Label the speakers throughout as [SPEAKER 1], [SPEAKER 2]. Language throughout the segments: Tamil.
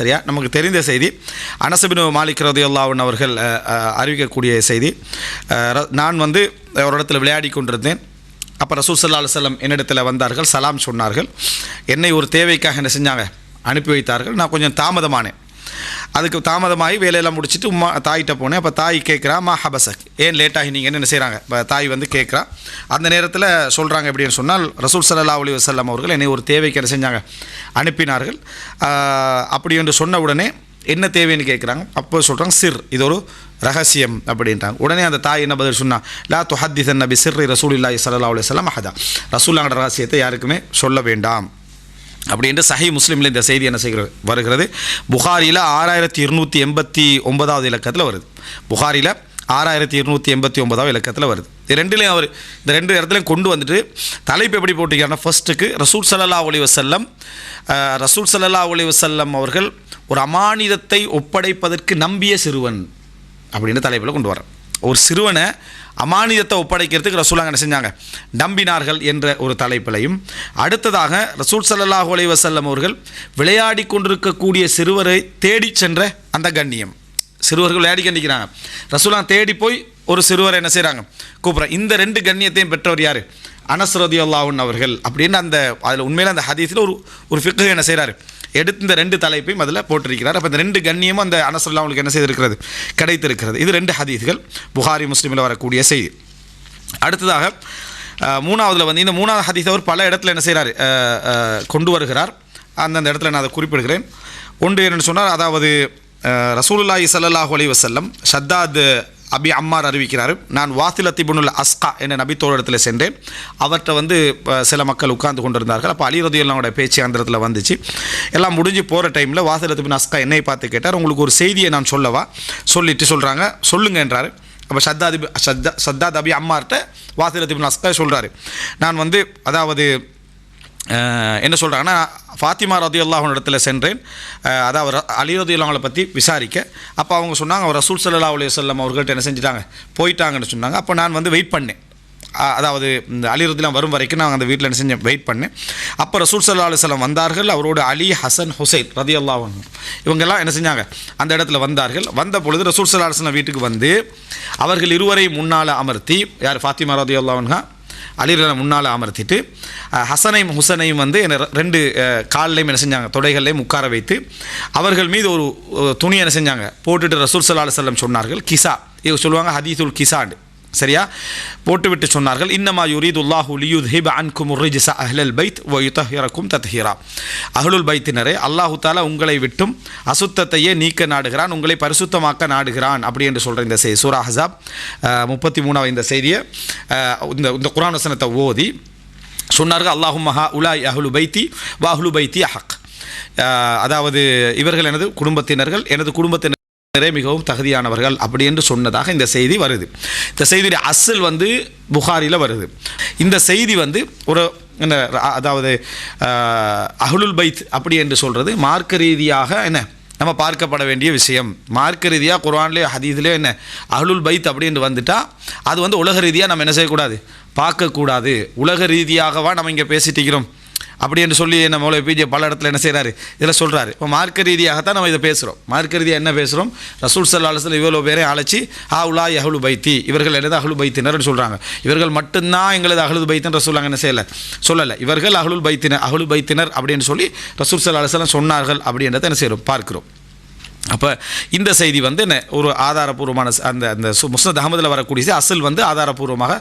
[SPEAKER 1] சரியா? நமக்கு தெரிந்த செய்தி. அனசபின் மாலிக் ரதியுல்லாவின் அவர்கள் அறிவிக்கக்கூடிய செய்தி. ர- நான் வந்து ஒரு இடத்துல விளையாடி கொண்டிருந்தேன். அப்போ ரசூல் சல்லா அலுவலம் என்னிடத்தில் வந்தார்கள் சலாம் சொன்னார்கள். என்னை ஒரு தேவைக்காக என்ன செஞ்சாங்க? அனுப்பி வைத்தார்கள். நான் கொஞ்சம் தாமதமானேன். அதுக்கு தாமதமாகி வேலையெல்லாம் முடிச்சுட்டு உமா தாயிட்ட போனேன். அப்போ தாய் கேட்குறா மா ஹபசக் ஏன் லேட்டாகி நீங்கள் என்ன செய்கிறாங்க இப்போ தாய் வந்து கேட்குறா அந்த நேரத்தில் சொல்கிறாங்க எப்படின்னு சொன்னால் ரசூல் சல்லா அலி வசல்லம் அவர்கள் என்னை ஒரு தேவைக்கு என்ன செஞ்சாங்க? அனுப்பினார்கள். அப்படி என்று சொன்ன உடனே என்ன தேவைன்னு கேட்குறாங்க. அப்போ சொல்கிறாங்க சிர் இது ஒரு ரகசியம் அப்படின்றாங்க. உடனே அந்த தாய் என்ன பதில் சொன்னால் லா துஹத்திசன் நபி சிர் ரசூல் இல்லாஹி சல்லா அலி அஹதா ரசூல்லாங்கட ரகசியத்தை யாருக்குமே சொல்ல வேண்டாம். அப்படின்ட்டு சஹி முஸ்லீமில் இந்த செய்தி என்ன செய்கிறது வருகிறது. புகாரியில் ஆறாயிரத்தி இருநூற்றி எண்பத்தி ஒன்பதாவது இலக்கத்தில் வருது. புகாரியில் ஆறாயிரத்தி இருநூற்றி எண்பத்தி ஒன்பதாவது இலக்கத்தில் வருது. இது ரெண்டுலேயும் அவர் இந்த ரெண்டு இடத்துலையும் கொண்டு வந்துட்டு தலைப்பு எப்படி போட்டிருக்காருன்னா ஃபர்ஸ்ட்டுக்கு ரசூல் சல்லா அலி வசல்லம் ரசூல் சல்லா அலி வசல்லம் அவர்கள் ஒரு அமானிதத்தை ஒப்படைப்பதற்கு நம்பிய சிறுவன் அப்படின்னு தலைப்பில் கொண்டு வரேன் ஒரு சிறுவனை அமானிதத்தை ஒப்படைக்கிறதுக்கு ரசூலாங்க என்ன செஞ்சாங்க? நம்பினார்கள் என்ற ஒரு தலைப்பிலையும். அடுத்ததாக ரசூல் ஸல்லல்லாஹு அலைஹி வசல்லம் அவர்கள் விளையாடி கொண்டிருக்கக்கூடிய சிறுவரை தேடிச் சென்ற அந்த கண்ணியம். சிறுவர்கள் விளையாடி கண்டிக்கிறாங்க ரசூலா தேடி போய் ஒரு சிறுவர் என்ன செய்கிறாங்க கூப்பிட்றேன் இந்த ரெண்டு கண்ணியத்தையும் பெற்றவர் யார்? அனஸ் ரதியுல்லாஹன் அவர்கள். அப்படின்னு அந்த அதில் உண்மையில் அந்த ஹதீஸில் ஒரு ஒரு ஃபிக்கு என்ன செய்கிறாரு எடுத்து இந்த ரெண்டு தலைப்பையும் அதில் போட்டிருக்கிறார். அப்போ இந்த ரெண்டு கண்ணியமும் அந்த அனஸ்ரல்லா அவங்களுக்கு என்ன செய்திருக்கிறது? கிடைத்திருக்கிறது. இது ரெண்டு ஹதீஸ்கள். புகாரி முஸ்லீமில் வரக்கூடிய செய்தி. அடுத்ததாக மூணாவதில் வந்து இந்த மூணாவது ஹதீஸ் அவர் பல இடத்துல என்ன செய்கிறார் கொண்டு வருகிறார். அந்தந்த இடத்துல நான் அதை குறிப்பிடுகிறேன். ஒன்று என்னென்னு சொன்னால் அதாவது ரசூலுல்லாஹி ஸல்லல்லாஹு அலைஹி வசல்லம் ஷத்தாத் அபி அம்மார் அறிவிக்கிறார். நான் வாசிலத்திபுனுல் அஸ்கா என்ற நபித்தோரிடத்தில் சென்றேன். அவர்கிட்ட வந்து சில மக்கள் உட்கார்ந்து கொண்டிருந்தார்கள். அப்போ அலி ரதியுல்லாவோட பேச்சு அந்த இடத்துல வந்துச்சு. எல்லாம் முடிஞ்சு போகிற டைமில் வாசிலத்திபின் அஸ்கா என்னை பார்த்து கேட்டார். உங்களுக்கு ஒரு செய்தியை நான் சொல்லவா? சொல்லிட்டு சொல்கிறாங்க சொல்லுங்க என்றார். அப்போ சத்தாதிபி சத்தா சத்தாத் அபி அம்மார்கிட்ட வாசிலத்திபின் அஸ்கா சொல்கிறாரு நான் வந்து அதாவது என்ன சொல்கிறாங்கன்னா ஃபாத்திமா ரதி அல்லாஹன் இடத்துல சென்றேன். அதாவது அலி ரதி பற்றி விசாரிக்க. அப்போ அவங்க சொன்னாங்க அவர் ரசூல் சல்லா அலி வல்லம் அவர்கள்ட்ட என்ன செஞ்சுட்டாங்க போயிட்டாங்கன்னு சொன்னாங்க. அப்போ நான் வந்து வெயிட் பண்ணேன். அதாவது இந்த அலி ரதிலாம் வரும் வரைக்கும் நான் அந்த வீட்டில் என்ன செஞ்சேன் வெயிட் பண்ணேன். அப்போ ரசூல் சல்லா அலுவலம் வந்தார்கள் அவரோட அலி ஹசன் ஹுசைன் ரதி அல்லாஹன் இவங்கெல்லாம் என்ன செஞ்சாங்க அந்த இடத்துல வந்தார்கள். வந்த பொழுது ரசூல் சல்லா அலுவலம் வீட்டுக்கு வந்து அவர்கள் இருவரை முன்னால் அமர்த்தி யார் ஃபாத்திமா ரதி அல்லாஹன்ஹா அலிரனை முன்னால் அமர்த்திட்டு ஹசனையும் ஹுசனையும் வந்து என்னை ரெண்டு காலிலையும் என்ன செஞ்சாங்க தொடைகள்லையும் உட்கார வைத்து அவர்கள் மீது ஒரு ஒரு துணி என்ன செஞ்சாங்க போட்டுட்டு ரசூல் சல்லா செல்லம் சொன்னார்கள் கிசா. இது சொல்லுவாங்க ஹதீதுல் கிசாண்டு. சரியா? போட்டுவிட்டு சொன்னார்கள் இன்னமா யுரீதுல்லாஹு லியுத்ஹிப அன்கும் ரிஜ்ஸ அஹ்லல் பைத் வ தத்ஹீரா. அஹ்லுல் பைத்தினரே அல்லாஹு தாலா உங்களை விட்டும் அசுத்தத்தையே நீக்க நாடுகிறான் உங்களை பரிசுத்தமாக்க நாடுகிறான் அப்படி என்று சொல்கிற இந்த செய்தி சூரா ஹசாப் முப்பத்தி மூணாவது இந்த செய்தியை இந்த இந்த குரான் வசனத்தை ஓதி சொன்னார்கள் அல்லாஹும் மஹா உலாய் அஹ்லு பைத்தி வ அஹ்லு பைத்தி அஹக். அஹ், அதாவது இவர்கள் எனது குடும்பத்தினர்கள் எனது குடும்பத்தினர் மிகவும் தகுதியானவர்கள் அப்படி என்று சொன்னதாக இந்த செய்தி வருது. இந்த செய்தியுடைய அசல் வந்து புகாரியில் வருது. இந்த செய்தி வந்து ஒரு என்ன அதாவது அஹ், அஹ்லுல் பைத் அப்படி என்று சொல்கிறது மார்க்க ரீதியாக என்ன நம்ம பார்க்கப்பட வேண்டிய விஷயம். மார்க்க ரீதியாக குர்ஆன்லேயே ஹதீஸ்லேயே என்ன அஹ்லுல் பைத் அப்படின்னு வந்துட்டால் அது வந்து உலக ரீதியாக நம்ம என்ன செய்யக்கூடாது? பார்க்கக்கூடாது. உலக ரீதியாகவா நம்ம இங்கே பேசிட்டு இருக்கிறோம். அப்படி என்று சொல்லி நம்ம மௌலவி பிஜே பல இடத்துல என்ன செய்கிறாரு இதில் சொல்கிறாரு இப்போ மார்க்க ரீதியாகத்தான் நம்ம இதை பேசுகிறோம் மார்க்க ரீதியாக என்ன பேசுகிறோம் ரசூல் சல்லா அலுவலம் இவ்வளோ பேரையும் அழைச்சி ஆ உலா அஹ்லு பைத்தி. இவர்கள் என்னது? அஹ்லு பைத்தினர்னு சொல்கிறாங்க இவர்கள் மட்டும்தான் எங்களது அஹ்லு பைத்தின் ரசூலாங்க என்ன செய்யலை? சொல்லலை. இவர்கள் அஹ்லுல் பைத்தினர் அஹ்லு பைத்தினர் அப்படின்னு சொல்லி ரசூல் சல்லா அலுவலம் சொன்னார்கள் அப்படின்றத என்ன செய்கிறோம் பார்க்கிறோம். அப்போ இந்த செய்தி வந்து என்ன ஒரு ஆதாரபூர்வமான அந்த அந்த சு- முஸ்னத் அகமதில் வரக்கூடிய செய்தி அசல் வந்து ஆதாரபூர்வமாக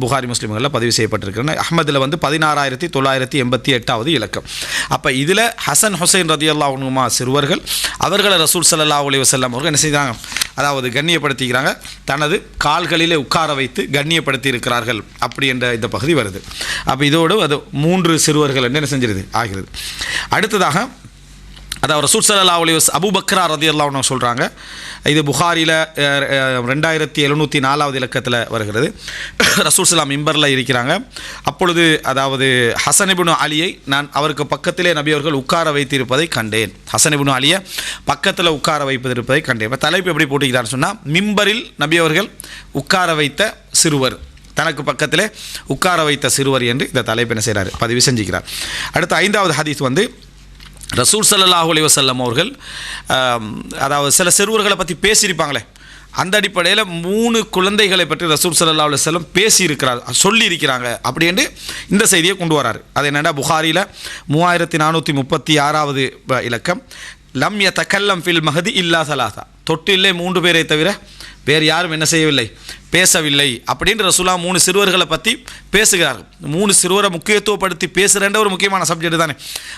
[SPEAKER 1] புகாரி முஸ்லீம்களில் பதிவு செய்யப்பட்டிருக்கிறேன் அஹ்மதில் வந்து பதினாறாயிரத்தி தொள்ளாயிரத்தி எண்பத்தி எட்டாவது இலக்கம். அப்போ இதில் ஹசன் ஹுசைன் ரதி அல்லாஹ்னுமா சிறுவர்கள் அவர்களை ரசூல் சல்லா அலைஹி வசல்லாம் அவர்கள் என்ன செய்தாங்க? அதாவது கண்ணியப்படுத்திக்கிறாங்க. தனது கால்களிலே உட்கார வைத்து கண்ணியப்படுத்தி இருக்கிறார்கள் அப்படி என்ற இந்த பகுதி வருது. அப்போ இதோடு அது மூன்று சிறுவர்கள் என்ன செஞ்சிருது? ஆகிறது. அடுத்ததாக அதாவது ரசூல் சல்லா அலி வஸ் ரதி அல்லாஹ் சொல்கிறாங்க இது புகாரியில் ரெண்டாயிரத்தி எழுநூற்றி நாலாவது இலக்கத்தில் வருகிறது. ரசூல் சலாம் மிம்பரில் இருக்கிறாங்க. அப்பொழுது அதாவது ஹசனிபுனு அலியை நான் அவருக்கு பக்கத்திலே நபி அவர்கள் உட்கார வைத்திருப்பதை கண்டேன். ஹசனிபுனு அலியை பக்கத்தில் உட்கார வைப்பதிருப்பதை கண்டேன். இப்போ தலைப்பு எப்படி போட்டிக்கிறான்னு சொன்னால் மிம்பரில் நபி அவர்கள் உட்கார வைத்த சிறுவர் தனக்கு பக்கத்திலே உட்கார வைத்த சிறுவர் என்று இந்த தலைப்பு என்ன செய்கிறார் பதிவு செஞ்சுக்கிறார். அடுத்த ஐந்தாவது ஹதீஸ் வந்து ரசூல் சல்லாஹ் அலைஹி வஸல்லம் அவர்கள் அதாவது சில சிறுவர்களை பற்றி பேசியிருப்பாங்களே அந்த அடிப்படையில் மூணு குழந்தைகளை பற்றி ரசூல் சல்லா அலி செல்லம் பேசியிருக்கிறார் சொல்லியிருக்கிறாங்க அப்படின்னு இந்த செய்தியை கொண்டு வராரு. அது என்னென்னா புகாரியில் மூவாயிரத்தி நானூற்றி முப்பத்தி ஆறாவது இலக்கம் லம் ய தக்கல்லம் ஃபில் மஹதி இல்லா சலாசா. தொட்டிலே மூன்று பேரை தவிர வேறு யாரும் என்ன செய்யவில்லை? பேசவில்லை. அப்படின்ற ரசூலா மூணு சிறுவர்களை பற்றி பேசுகிறார். மூணு சிறுவரை முக்கியத்துவப்படுத்தி பேசுகிறேன்ற ஒரு முக்கியமான சப்ஜெக்ட் தானே.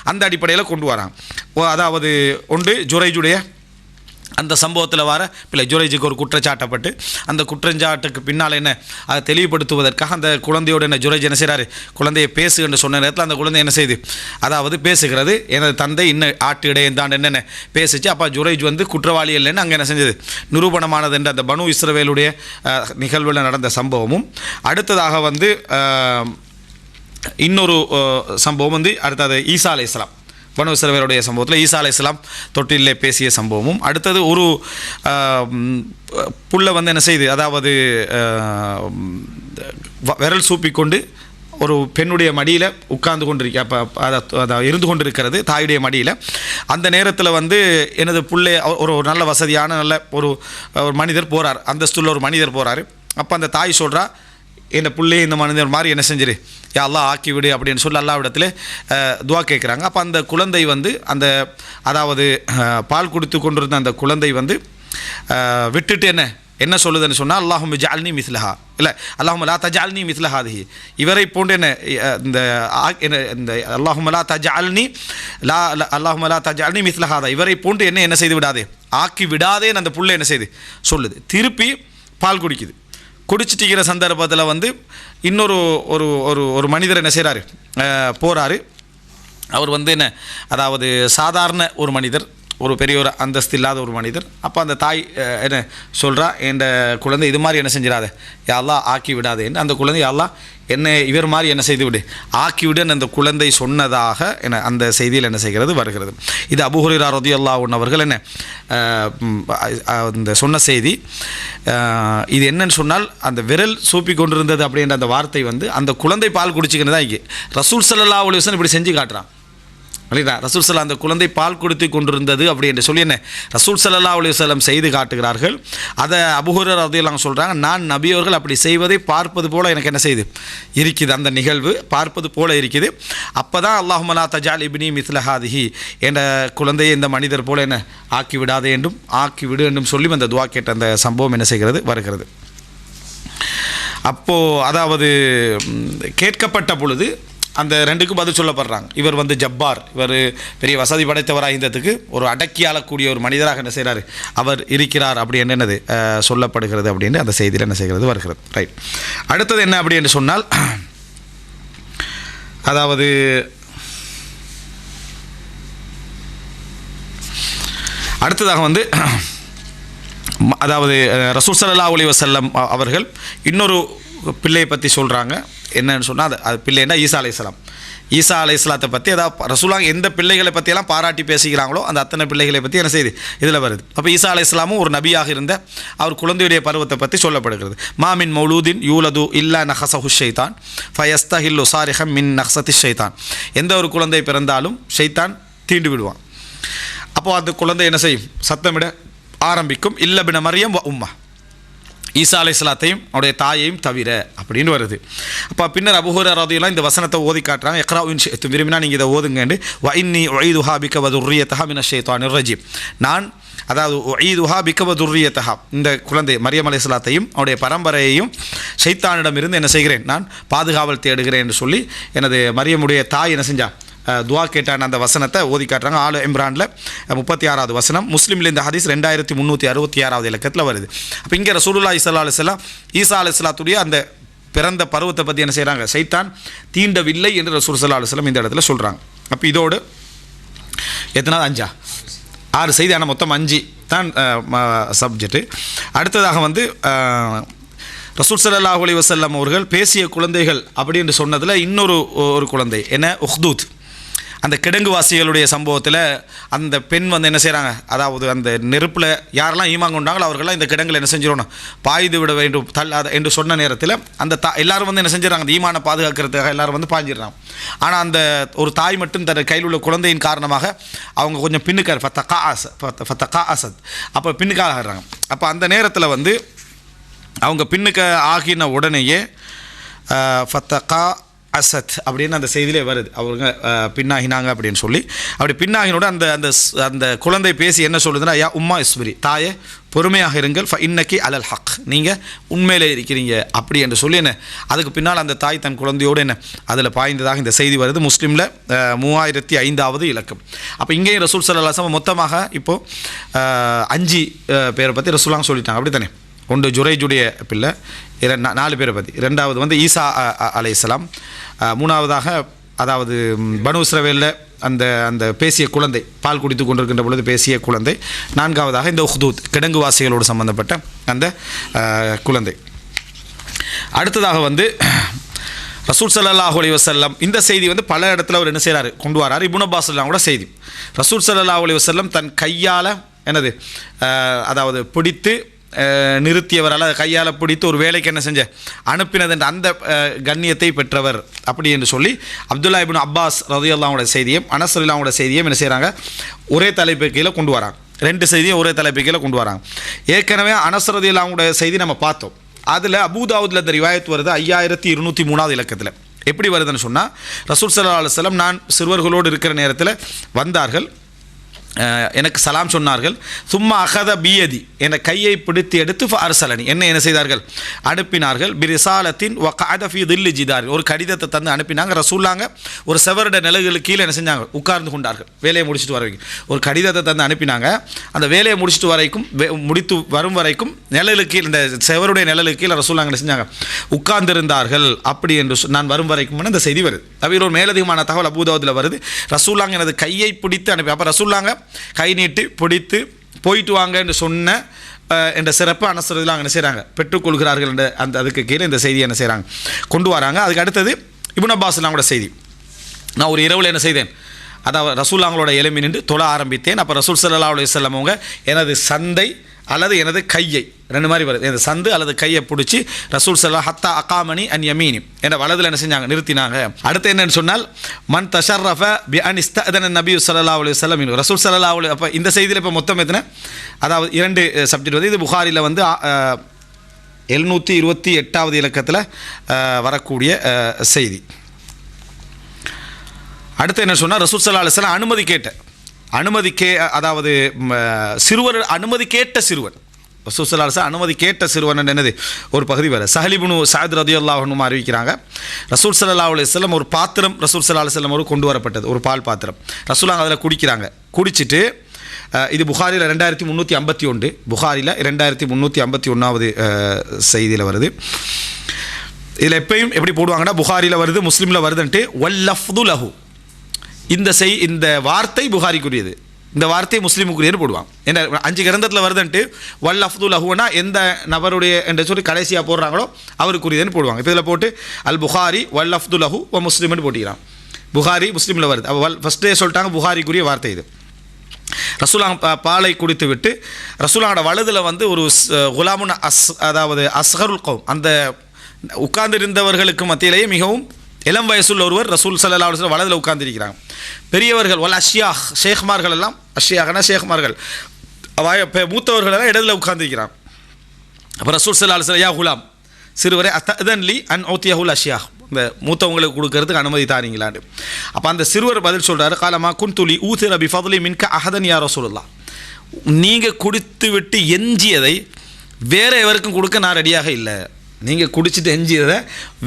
[SPEAKER 1] அந்த அடிப்படையில் கொண்டு வராங்க ஓ, அதாவது ஒன்று ஜுரைஜுடைய அந்த சம்பவத்தில் வர பிள்ளை ஜுரைஜுக்கு ஒரு குற்றச்சாட்டப்பட்டு அந்த குற்றச்சாட்டுக்கு பின்னால் என்ன அதை தெளிவுபடுத்துவதற்காக அந்த குழந்தையோட என்ன ஜுரைஜ் என்ன செய்கிறாரு குழந்தையை பேசு என்று சொன்ன நேரத்தில் அந்த குழந்தை என்ன செய்யுது அதாவது பேசுகிறது எனது தந்தை இன்னும் ஆட்டு இடையந்தான் என்னென்ன பேசிச்சு அப்போ ஜுரைஜ் வந்து குற்றவாளி இல்லைன்னு அங்கே என்ன செஞ்சது? நிரூபணமானது என்ற அந்த பனு இஸ்ரவேலுடைய நிகழ்வில் நடந்த சம்பவமும் அடுத்ததாக வந்து இன்னொரு சம்பவம் வந்து அடுத்தது ஈசா அலை இஸ்லாம் பனு சிறுவருடைய சம்பவத்தில் ஈசா அலை இஸ்லாம் தொட்டிலே பேசிய சம்பவமும் அடுத்தது ஒரு அஹ், புல்லை வந்து என்ன செய்யுது அதாவது விரல் சூப்பிக்கொண்டு ஒரு பெண்ணுடைய மடியில் உட்கார்ந்து கொண்டிருக்க அப்போ அதை அதை இருந்து கொண்டிருக்கிறது தாயுடைய மடியில். அந்த நேரத்தில் வந்து எனது புள்ளை ஒரு ஒரு நல்ல வசதியான நல்ல ஒரு ஒரு மனிதர் போகிறார் அந்தஸ்துள்ள ஒரு மனிதர் போகிறார் அப்போ அந்த தாய் சொல்கிறா இந்த பிள்ளை இந்த மனிதர் மாதிரி என்ன செஞ்சிரு? யா ஆக்கிவிடு ஆக்கி விடு அப்படின்னு சொல்லி அல்லாவிடத்தில் துவா கேட்குறாங்க அப்போ அந்த குழந்தை வந்து அந்த அதாவது பால் கொடுத்து கொண்டிருந்த அந்த குழந்தை வந்து விட்டுட்டு என்ன? என்ன சொல்லுதுன்னு சொன்னால் அல்லாஹும் ஜால்னி மிஸ்லஹா. இல்லை அல்லாஹும் லா தஜால்னி மிஸ்லஹாதிஹி இவரை போன்று என்ன இந்த ஆ- என்ன இந்த அல்லாஹும் லா தஜால்னி லா அல்லாஹும் லா தஜால்னி மிஸ்லஹாதா இவரை போன்று என்ன என்ன செய்து விடாதே? ஆக்கி விடாதேன்னு அந்த புள்ள என்ன செய்யுது சொல்லுது. திருப்பி பால் குடிக்குது. குடிச்சிட்டிக்கிற சந்தர்ப்பத்தில் வந்து இன்னொரு ஒரு ஒரு ஒரு மனிதர் என்ன செய்கிறாரு போகிறாரு அவர் வந்து என்ன அதாவது சாதாரண ஒரு மனிதர் ஒரு பெரிய ஒரு அந்தஸ்து இல்லாத ஒரு மனிதர். அப்போ அந்த தாய் என்ன சொல்கிறா என் குழந்தை இது மாதிரி என்ன செஞ்சிடாத? யாரெல்லாம் ஆக்கி விடாதேன்னு அந்த குழந்தை யாரெல்லாம் என்னை இவர் மாதிரி என்ன செய்துவிடு விடு. அந்த குழந்தை சொன்னதாக என அந்த செய்தியில் என்ன செய்கிறது வருகிறது. இது அபுஹுரிரா ரதி அல்லா அவர்கள் என்ன இந்த சொன்ன செய்தி. இது என்னன்னு சொன்னால் அந்த விரல் சூப்பி கொண்டிருந்தது அப்படின்ற அந்த வார்த்தை வந்து அந்த குழந்தை பால் குடிச்சிக்கிறது தான் இங்கே. ரசூல் சல்லா அலுவலன் இப்படி செஞ்சு காட்டுறான். இல்லைங்களா ரசூல் சல்லா அந்த குழந்தை பால் கொடுத்து கொண்டிருந்தது அப்படி என்று சொல்லி என்ன? ரசூல் சல்லா அலுவலம் செய்து காட்டுகிறார்கள். அதை அபுஹூரர் அதையெல்லாம் சொல்கிறாங்க நான் நபியவர்கள் அப்படி செய்வதை பார்ப்பது போல் எனக்கு என்ன செய்யுது இருக்குது அந்த நிகழ்வு பார்ப்பது போல இருக்குது. அப்போ தான் அல்லாஹுமலா தஜால் இபினி மித்லஹாதிஹி என்ற குழந்தையை இந்த மனிதர் போல் என்ன? ஆக்கி விடாதே என்றும் ஆக்கி விடு என்றும் சொல்லி அந்த துவா கேட்ட அந்த சம்பவம் என்ன செய்கிறது? வருகிறது. அப்போது அதாவது கேட்கப்பட்ட பொழுது அந்த ரெண்டுக்கும் பதில் சொல்லப்படுறாங்க. இவர் வந்து ஜப்பார். இவர் பெரிய வசதி படைத்தவராக இருந்ததுக்கு ஒரு அடக்கியாளக்கூடிய ஒரு மனிதராக என்ன செய்கிறாரு அவர் இருக்கிறார் அப்படி என்னென்னது சொல்லப்படுகிறது அப்படின்னு அந்த செய்தியில் என்ன செய்கிறது? வருகிறது. ரைட் அடுத்தது என்ன அப்படி என்று சொன்னால் அதாவது அடுத்ததாக வந்து அதாவது அஹ், ரசூல் ஸல்லல்லாஹு அவர்கள் இன்னொரு பிள்ளையை பற்றி சொல்கிறாங்க என்னன்னு சொன்னால் அது அது பிள்ளைன்னா ஈசா அலைஹிஸ்ஸலாம் ஈசா அலைஹிஸ்ஸலாத்தை பற்றி ஏதாவது ரசூலாங்க எந்த பிள்ளைகளை பற்றியெல்லாம் பாராட்டி பேசுகிறாங்களோ அந்த அத்தனை பிள்ளைகளை பற்றி என்ன செய்யுது இதில் வருது. அப்போ ஈசா அலைஹிஸ்ஸலாமும் ஒரு நபியாக இருந்த அவர் குழந்தையுடைய பருவத்தை பற்றி சொல்லப்படுகிறது. மாமின் மௌலூதின் யூலது இல்லா நஹசஹு ஷைத்தான் ஃபயஸ்தஹில்லு சாரிஹம் மின் நஹசதி ஷைதான். எந்த ஒரு குழந்தை பிறந்தாலும் ஷைத்தான் தீண்டு விடுவான். அப்போது அந்த குழந்தை என்ன செய்யும்? சத்தமிட ஆரம்பிக்கும். இல்லபின மரியம் வ உம்மா. ஈசா அலைஹிஸ்ஸலாத்தையும் அவருடைய தாயையும் தவிர அப்படின்னு வருது. அப்போ பின்னர் அபுஹூர் ரதியெல்லாம் இந்த வசனத்தை ஓதி காட்டுறாங்க. எக்ரா ஷேத்து விரும்பினா நீங்கள் இதை ஓதுங்கண்டு வைன்னி இன்னி ஒய்துஹா பிக்க வதுர்ரியத்தஹா மின ஷேத்வான் ரஜீம். நான் அதாவது ஒய்துஹா பிக்க வதுர்ரியத்தஹா இந்த குழந்தை மரியம் அலைஹிஸ்ஸலாத்தையும் அவருடைய பரம்பரையையும் சைத்தானிடமிருந்து என்ன செய்கிறேன் நான் பாதுகாவல் தேடுகிறேன் என்று சொல்லி எனது மரியமுடைய தாய் என்ன செஞ்சான் துவா கேட்டான அந்த வசனத்தை ஓதி காட்டுறாங்க. ஆலு இம்ரானில் முப்பத்தி ஆறாவது வசனம். முஸ்லீமில் இந்த ஹதீஸ் ரெண்டாயிரத்தி முந்நூற்றி அறுபத்தி ஆறாவது இலக்கத்தில் வருது. அப்போ இங்கே ரசூலுல்லா இசல்லா அலிஸ்லாம் ஈசா அலிஸ்லாத்துடைய அந்த பிறந்த பருவத்தை பற்றி என்ன செய்கிறாங்க சைத்தான் தீண்டவில்லை என்று ரசூல் சல்லா அலுவலம் இந்த இடத்துல சொல்கிறாங்க அப்போ இதோடு எத்தனாவது அஞ்சா? ஆறு செய்தி ஆனால் மொத்தம் அஞ்சு. தான் சப்ஜெக்ட்டு அடுத்ததாக வந்து ரசூல் சல்லாஹ் அலி வசல்லம் அவர்கள் பேசிய குழந்தைகள் அப்படின்னு சொன்னதில் இன்னொரு ஒரு குழந்தை. என்ன? உஹ்தூத். அந்த கிடங்குவாசிகளுடைய சம்பவத்தில் அந்த பெண் வந்து என்ன செய்கிறாங்க அதாவது அந்த நெருப்பில் யாரெல்லாம் ஈமாங்க உண்டாங்களோ அவர்கள்லாம் இந்த கிடங்கில் என்ன செஞ்சிடணும் பாய்ந்து விட வேண்டும் தள்ளாத என்று சொன்ன நேரத்தில் அந்த தா எல்லாரும் வந்து என்ன செஞ்சிடறாங்க? அந்த ஈமான பாதுகாக்கிறதுக்காக எல்லாரும் வந்து பாஞ்சிடுறாங்க. ஆனால் அந்த ஒரு தாய் மட்டும் தன் கையில் உள்ள குழந்தையின் காரணமாக அவங்க கொஞ்சம் பின்னுக்கார். ஃபத்தகா ஃபத்த கா அசத். அப்போ பின்னுக்காக ஆகிறாங்க. அப்போ அந்த நேரத்தில் வந்து அவங்க பின்னுக்க ஆகின உடனேயே ஃபத்தகா அசத் அப்படின்னு அந்த செய்தியிலே வருது. அவங்க பின்னாகினாங்க அப்படின்னு சொல்லி. அப்படி பின்னாகினோட அந்த அந்த அந்த குழந்தை பேசி என்ன சொல்லுதுன்னா யா உம்மா இஸ்வரி தாயே பொறுமையாக இருங்கள். ஃப இன்னக்கி அலல் ஹக். நீங்கள் உண்மையிலே இருக்கிறீங்க. அப்படி என்று சொல்லி என்ன அதுக்கு பின்னால் அந்த தாய் தன் குழந்தையோடு என்ன அதில் பாய்ந்ததாக இந்த செய்தி வருது. முஸ்லீமில் மூவாயிரத்தி ஐந்தாவது இலக்கம். அப்போ இங்கேயும் ரசூல் சல்லாசம் மொத்தமாக இப்போது அஞ்சு பேரை பற்றி ரசூலாங்க சொல்லிட்டாங்க. அப்படி தானே ஒன்று ஜுரைஜுடைய பிள்ளை. இரண்டு நாலு பேரை பற்றி ரெண்டாவது வந்து ஈசா அலை இஸ்லாம் மூணாவதாக அதாவது பனுஸ்ரவேலில் பனு இஸ்ரவேலில் அந்த அந்த பேசிய குழந்தை பால் குடித்து கொண்டிருக்கின்ற பொழுது பேசிய குழந்தை. நான்காவதாக இந்த உஹ்தூத் கிடங்குவாசிகளோடு சம்பந்தப்பட்ட அந்த குழந்தை. அடுத்ததாக வந்து ரசூல் சல்லாஹூ அலி வசல்லம் இந்த செய்தி வந்து பல இடத்துல அவர் என்ன செய்கிறாரு கொண்டு வராரு. இப்னு கூட செய்தி. ரசூல் சல்லாஹூ அலி வசல்லம் தன் கையால் என்னது அதாவது பிடித்து நிறுத்தியவர் அல்லது கையால் பிடித்து ஒரு வேலைக்கு என்ன செஞ்ச? அனுப்பினது என்ற அந்த கண்ணியத்தை பெற்றவர். அப்படி என்று சொல்லி அப்துல்லா இபின் அப்பாஸ் ரதியுல்லாவோட செய்தியும் அனஸ் செய்தியும் என்ன செய்கிறாங்க ஒரே தலைப்பு கீழே கொண்டு வராங்க. ரெண்டு செய்தியும் ஒரே தலைப்பு கீழே கொண்டு வராங்க. ஏற்கனவே அனஸ் செய்தி நம்ம பார்த்தோம். அதில் அபூதாவுதில் இந்த ரிவாயத் வருது ஐயாயிரத்தி இருநூற்றி மூணாவது இலக்கத்தில். எப்படி வருதுன்னு சொன்னால் ரசூல் சல்லா அலுவலம் நான் சிறுவர்களோடு இருக்கிற நேரத்தில் வந்தார்கள். எனக்கு சலாம் சொன்னார்கள். சும்மா அகத பியதி. என கையை பிடித்து எடுத்து அரசலனி. என்ன என்ன செய்தார்கள்? அனுப்பினார்கள். பிரிசாலத்தின் வகாதஃபி தில்லி ஜிதார். ஒரு கடிதத்தை தந்து அனுப்பினாங்க. ரசூல்லாங்க ஒரு செவருட நிலைகளுக்கு கீழே என்ன செஞ்சாங்க? உட்கார்ந்து கொண்டார்கள். வேலையை முடிச்சுட்டு வர ஒரு கடிதத்தை தந்து அனுப்பினாங்க. அந்த வேலையை முடிச்சுட்டு வரைக்கும் வே- முடித்து வரும் வரைக்கும் நிழலுக்கு கீழ் இந்த செவருடைய நிழலுக்கு கீழே ரசூல்லாங்க என்ன செஞ்சாங்க? உட்கார்ந்திருந்தார்கள். அப்படி என்று நான் வரும் வரைக்கும் இந்த செய்தி வருது. தவிர ஒரு மேலதிகமான தகவல் அபூதாவதில் வருது. ரசூல்லாங்க எனது கையை பிடித்து அனுப்பி அப்போ ரசூல்லாங்க கை நீட்டி பிடித்து போயிட்டு வாங்க என்று சொன்ன என்ற சிறப்பு அனசரதில் அங்கே என்ன செய்கிறாங்க பெற்றுக்கொள்கிறார்கள் என்ற அந்த அதுக்கு கீழே இந்த செய்தியை என்ன செய்கிறாங்க கொண்டு வராங்க. அதுக்கு அடுத்தது இபுன் அப்பாஸ்லாம் கூட செய்தி. நான் ஒரு இரவில் என்ன செய்தேன்? அதாவது ரசூல்லாங்களோட எலும்பி நின்று தொழ ஆரம்பித்தேன். அப்போ ரசூல் சல்லா அலுவலம் அவங்க எனது சந்தை அல்லது எனது கையை ரெண்டு மாதிரி வருது. எனது சந்து அல்லது கையை பிடிச்சி ரசூல் சல்லா ஹத்தா அகாமணி அன் யமீனி. என்ற வலதில் என்ன செஞ்சாங்க? நிறுத்தினாங்க. அடுத்து என்னன்னு சொன்னால் மன் தஷர்ரஃப பி அன் இஸ்தன நபி சல்லா அலி வல்லம் ரசூல் சல்லா அலி அப்போ இந்த செய்தியில் இப்போ மொத்தம் எத்தனை? அதாவது இரண்டு சப்ஜெக்ட் வந்து இது புகாரில் வந்து எழுநூற்றி இருபத்தி எட்டாவது இலக்கத்தில் வரக்கூடிய செய்தி. அடுத்து என்ன சொன்னால் ரசூல் சல்லா அலுவலாம் அனுமதி கேட்டேன். அனுமதி கே அதாவது சிறுவர் அனுமதி கேட்ட சிறுவன். ரசூல் அனுமதி கேட்ட சிறுவன் என்னது? ஒரு பகுதி வேறு. சஹலிபுனு சாயத் ரதி அல்லாஹனும் அறிவிக்கிறாங்க. ரசூல் சல்லா அலுவலம் ஒரு பாத்திரம் ரசூல் சல்லா அலுவலம் ஒரு கொண்டு வரப்பட்டது. ஒரு பால் பாத்திரம். ரசூலாங்க அதில் குடிக்கிறாங்க. குடிச்சிட்டு இது புகாரில் ரெண்டாயிரத்தி முந்நூற்றி ஐம்பத்தி ஒன்று. புகாரில் ரெண்டாயிரத்தி முந்நூற்றி ஐம்பத்தி ஒன்றாவது செய்தியில் வருது. இதில் எப்பயும் எப்படி போடுவாங்கன்னா புகாரியில் வருது முஸ்லீமில் வருதுன்ட்டு வல்லஃப்து லஹூ. இந்த செய் இந்த வார்த்தை புகாரிக்குரியது. இந்த வார்த்தை முஸ்லீமுக்குரியது போடுவான். என்ன அஞ்சு கிரந்தத்தில் வருதுன்ட்டு வல் அஃப்துல் அஹுனா எந்த நபருடைய என்று சொல்லி கடைசியாக போடுறாங்களோ அவருக்குரியதுன்னு போடுவாங்க. இப்போ இதில் போட்டு அல் புகாரி வல் அஃதுல் அஹு ஒ முஸ்லீம்னு போட்டிக்கிறான். புகாரி முஸ்லீமில் வருது. அவள் வல் ஃபஸ்ட்டே சொல்லிட்டாங்க புகாரிக்குரிய வார்த்தை இது. ரசூலாங்க பா- பாலை குடித்து விட்டு ரசூலாங்கோட வலதில் வந்து ஒரு ஸ்- குலாமுன் அஸ் அதாவது அஸ்ஹருல் கௌம். அந்த உட்கார்ந்திருந்தவர்களுக்கு மத்தியிலேயே மிகவும் இளம் வயசுள்ள ஒருவர் ரசூல் சல்லா அலுவலம் வலதில் உட்கார்ந்திருக்கிறாங்க. பெரியவர்கள் வல்ல அஷ்யாஹ் ஷேக்மார்கள் எல்லாம் அஷியாகனா ஷேக்மார்கள் மூத்தவர்கள் எல்லாம் இடத்துல உட்கார்ந்திருக்கிறாங்க. அப்போ ரசூல் சல்லா அலுவலம் யா குலாம் சிறுவரை அத்தன்லி அன் ஓத்தியஹுல் அஷ்யா இந்த மூத்தவங்களுக்கு கொடுக்கறதுக்கு அனுமதி தாரீங்களான்னு அப்போ அந்த சிறுவர் பதில் சொல்கிறாரு காலமா குன்துலி ஊசிர ரபி ஃபதுலி மின்க அஹதன் யாரோ சொல்லலாம் நீங்கள் குடித்து விட்டு எஞ்சியதை வேற எவருக்கும் கொடுக்க நான் ரெடியாக இல்லை. நீங்கள் குடிச்சிட்டு எஞ்சியதை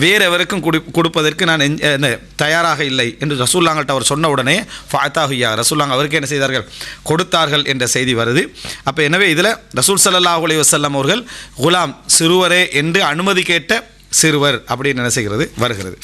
[SPEAKER 1] வேற எவருக்கும் குடி கொடுப்பதற்கு நான் எஞ்ச தயாராக இல்லை என்று ரசூல்லாங்கள்ட்ட அவர் சொன்ன உடனே ஃபாத்தாஹுயா ரசூல்லாங்க அவருக்கு என்ன செய்தார்கள்? கொடுத்தார்கள் என்ற செய்தி வருது. அப்போ எனவே இதில் ரசூல் ஸல்லல்லாஹு அலைஹி அவர்கள் குலாம் சிறுவரே என்று அனுமதி கேட்ட சிறுவர் அப்படின்னு என்ன செய்கிறது? வருகிறது.